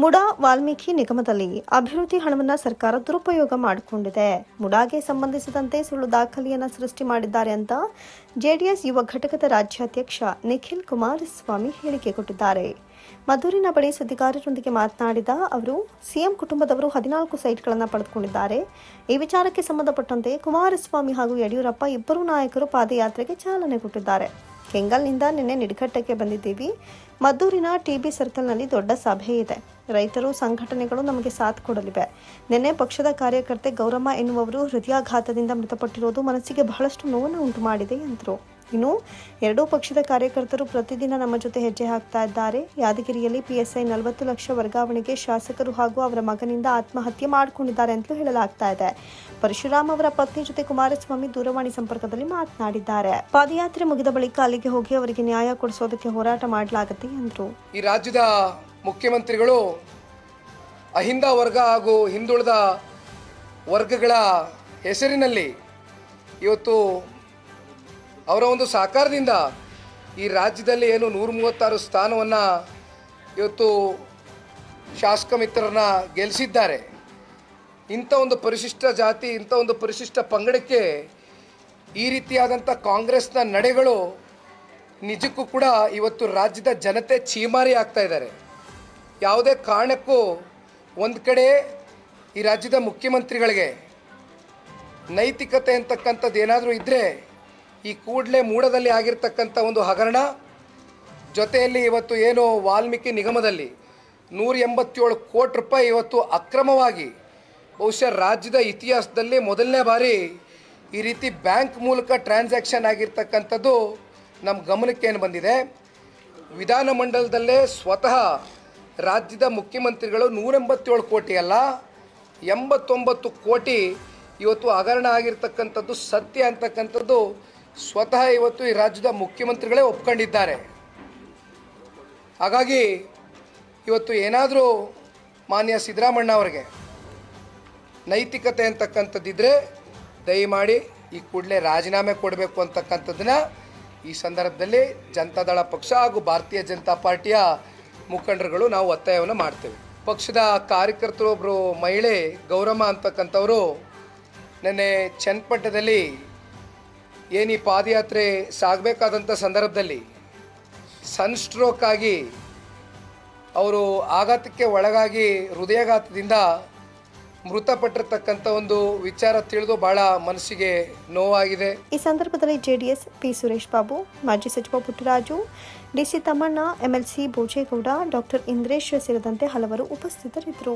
ಮುಡಾ ವಾಲ್ಮೀಕಿ ನಿಗಮದಲ್ಲಿ ಅಭಿವೃದ್ಧಿ ಹಣವನ್ನು ಸರ್ಕಾರ ದುರುಪಯೋಗ ಮಾಡಿಕೊಂಡಿದೆ. ಮುಡಾಗೆ ಸಂಬಂಧಿಸಿದಂತೆ ಸುಳ್ಳು ದಾಖಲೆಯನ್ನು ಸೃಷ್ಟಿ ಮಾಡಿದ್ದಾರೆ ಅಂತ ಜೆಡಿಎಸ್ ಯುವ ಘಟಕದ ರಾಜ್ಯಾಧ್ಯಕ್ಷ ನಿಖಿಲ್ ಕುಮಾರಸ್ವಾಮಿ ಹೇಳಿಕೆ ಕೊಟ್ಟಿದ್ದಾರೆ. ಮಧುರಿನ ಬಳಿ ಸುದ್ದಿಗಾರರೊಂದಿಗೆ ಮಾತನಾಡಿದ ಅವರು, ಸಿಎಂ ಕುಟುಂಬದವರು ಹದಿನಾಲ್ಕು ಸೈಟ್ಗಳನ್ನು ಪಡೆದುಕೊಂಡಿದ್ದಾರೆ. ಈ ವಿಚಾರಕ್ಕೆ ಸಂಬಂಧಪಟ್ಟಂತೆ ಕುಮಾರಸ್ವಾಮಿ ಹಾಗೂ ಯಡಿಯೂರಪ್ಪ ಇಬ್ಬರೂ ನಾಯಕರು ಪಾದಯಾತ್ರೆಗೆ ಚಾಲನೆ ಕೊಟ್ಟಿದ್ದಾರೆ. ಕೆಂಗಲ್ನಿಂದ ನಿನ್ನೆ ನಿಡ್ಘಟ್ಟಕ್ಕೆ ಬಂದಿದ್ದೀವಿ. ಮದ್ದೂರಿನ ಟಿ ಬಿ ಸರ್ಕಲ್ನಲ್ಲಿ ದೊಡ್ಡ ಸಭೆ ಇದೆ. ರೈತರು, ಸಂಘಟನೆಗಳು ನಮಗೆ ಸಾಥ್ ಕೊಡಲಿವೆ. ನಿನ್ನೆ ಪಕ್ಷದ ಕಾರ್ಯಕರ್ತೆ ಗೌರಮ್ಮ ಎನ್ನುವವರು ಹೃದಯಾಘಾತದಿಂದ ಮೃತಪಟ್ಟಿರೋದು ಮನಸ್ಸಿಗೆ ಬಹಳಷ್ಟು ನೋವನ್ನು ಉಂಟು ಮಾಡಿದೆ ಎಂದರು. ಇನ್ನು ಎರಡೂ ಪಕ್ಷದ ಕಾರ್ಯಕರ್ತರು ಪ್ರತಿದಿನ ನಮ್ಮ ಜೊತೆ ಹೆಜ್ಜೆ ಹಾಕ್ತಾ ಇದ್ದಾರೆ. ಯಾದಗಿರಿಯಲ್ಲಿ ಪಿಎಸ್ಐ ನಲವತ್ತು ಲಕ್ಷ ವರ್ಗಾವಣೆಗೆ ಶಾಸಕರು ಹಾಗೂ ಅವರ ಮಗನಿಂದ ಆತ್ಮಹತ್ಯೆ ಮಾಡಿಕೊಂಡಿದ್ದಾರೆ ಅಂತಲೂ ಹೇಳಲಾಗ್ತಾ ಇದೆ. ಪರಶುರಾಮ್ ಅವರ ಪತ್ನಿ ಜೊತೆ ಕುಮಾರಸ್ವಾಮಿ ದೂರವಾಣಿ ಸಂಪರ್ಕದಲ್ಲಿ ಮಾತನಾಡಿದ್ದಾರೆ. ಪಾದಯಾತ್ರೆ ಮುಗಿದ ಬಳಿಕ ಅಲ್ಲಿಗೆ ಹೋಗಿ ಅವರಿಗೆ ನ್ಯಾಯ ಕೊಡಿಸೋದಕ್ಕೆ ಹೋರಾಟ ಮಾಡಲಾಗುತ್ತೆ ಎಂದರು. ಈ ರಾಜ್ಯದ ಮುಖ್ಯಮಂತ್ರಿಗಳು ಅಹಿಂದ ವರ್ಗ ಹಾಗೂ ಹಿಂದುಳಿದ ವರ್ಗಗಳ ಹೆಸರಿನಲ್ಲಿ ಇವತ್ತು ಅವರ ಒಂದು ಸಹಕಾರದಿಂದ ಈ ರಾಜ್ಯದಲ್ಲಿ ಏನು ನೂರ ಮೂವತ್ತಾರು ಸ್ಥಾನವನ್ನು ಇವತ್ತು ಶಾಸಕ ಮಿತ್ರರನ್ನ ಗೆಲ್ಲಿಸಿದ್ದಾರೆ ಇಂಥ ಒಂದು ಪರಿಶಿಷ್ಟ ಜಾತಿ, ಇಂಥ ಒಂದು ಪರಿಶಿಷ್ಟ ಪಂಗಡಕ್ಕೆ ಈ ರೀತಿಯಾದಂಥ ಕಾಂಗ್ರೆಸ್ನ ನಡೆಗಳು ನಿಜಕ್ಕೂ ಕೂಡ ಇವತ್ತು ರಾಜ್ಯದ ಜನತೆ ಚೀಮಾರಿ ಆಗ್ತಾ ಇದ್ದಾರೆ. ಯಾವುದೇ ಕಾರಣಕ್ಕೂ ಒಂದು ಕಡೆ ಈ ರಾಜ್ಯದ ಮುಖ್ಯಮಂತ್ರಿಗಳಿಗೆ ನೈತಿಕತೆ ಅಂತಕ್ಕಂಥದ್ದು ಏನಾದರೂ ಇದ್ದರೆ ಈ ಕೂಡಲೇ ಮೂಡದಲ್ಲಿ ಆಗಿರ್ತಕ್ಕಂಥ ಒಂದು ಹಗರಣ, ಜೊತೆಯಲ್ಲಿ ಇವತ್ತು ಏನು ವಾಲ್ಮೀಕಿ ನಿಗಮದಲ್ಲಿ ನೂರ ಎಂಬತ್ತೇಳು ಕೋಟಿ ರೂಪಾಯಿ ಇವತ್ತು ಅಕ್ರಮವಾಗಿ ಬಹುಶಃ ರಾಜ್ಯದ ಇತಿಹಾಸದಲ್ಲಿ ಮೊದಲನೇ ಬಾರಿ ಈ ರೀತಿ ಬ್ಯಾಂಕ್ ಮೂಲಕ ಟ್ರಾನ್ಸಾಕ್ಷನ್ ಆಗಿರ್ತಕ್ಕಂಥದ್ದು ನಮ್ಮ ಗಮನಕ್ಕೆ ಏನು ಬಂದಿದೆ? ವಿಧಾನಮಂಡಲದಲ್ಲೇ ಸ್ವತಃ ರಾಜ್ಯದ ಮುಖ್ಯಮಂತ್ರಿಗಳು ನೂರ ಎಂಬತ್ತೇಳು ಕೋಟಿ ಅಲ್ಲ, ಎಂಬತ್ತೊಂಬತ್ತು ಕೋಟಿ ಇವತ್ತು ಹಗರಣ ಆಗಿರ್ತಕ್ಕಂಥದ್ದು ಸತ್ಯ ಅಂತಕ್ಕಂಥದ್ದು ಸ್ವತಃ ಇವತ್ತು ಈ ರಾಜ್ಯದ ಮುಖ್ಯಮಂತ್ರಿಗಳೇ ಒಪ್ಕೊಂಡಿದ್ದಾರೆ. ಹಾಗಾಗಿ ಇವತ್ತು ಏನಾದರೂ ಮಾನ್ಯ ಸಿದ್ದರಾಮಣ್ಣ ಅವರಿಗೆ ನೈತಿಕತೆ ಅಂತಕ್ಕಂಥದ್ದಿದ್ರೆ ದಯಮಾಡಿ ಈ ಕೂಡಲೇ ರಾಜೀನಾಮೆ ಕೊಡಬೇಕು ಅಂತಕ್ಕಂಥದ್ದನ್ನ ಈ ಸಂದರ್ಭದಲ್ಲಿ ಜನತಾದಳ ಪಕ್ಷ ಹಾಗೂ ಭಾರತೀಯ ಜನತಾ ಪಾರ್ಟಿಯ ಮುಖಂಡರುಗಳು ನಾವು ಒತ್ತಾಯವನ್ನು ಮಾಡ್ತೇವೆ. ಪಕ್ಷದ ಕಾರ್ಯಕರ್ತರೊಬ್ಬರು ಮಹಿಳೆ ಗೌರಮ್ಮ ಅಂತಕ್ಕಂಥವರು ನೆನ್ನೆ ಚನ್ನಪಟ್ಟಣದಲ್ಲಿ ಏನು ಪಾದಯಾತ್ರೆ ಸಾಗಬೇಕಾದಂಥ ಸಂದರ್ಭದಲ್ಲಿ ಸನ್ಸ್ಟ್ರೋಕ್ ಆಗಿ ಅವರು ಆಘಾತಕ್ಕೆ ಒಳಗಾಗಿ ಹೃದಯಾಘಾತದಿಂದ ಮೃತಪಟ್ಟಿರತಕ್ಕಂಥ ಒಂದು ವಿಚಾರ ತಿಳಿದು ಬಹಳ ಮನಸ್ಸಿಗೆ ನೋವಾಗಿದೆ. ಈ ಸಂದರ್ಭದಲ್ಲಿ ಜೆಡಿಎಸ್ ಪಿ ಸುರೇಶ್ ಬಾಬು, ಮಾಜಿ ಸಚಿವ Puttaraju D C Thammanna MLC Bhojegowda, doctor Indresh ಸೇರಿದಂತೆ ಹಲವರು ಉಪಸ್ಥಿತರಿದ್ದರು.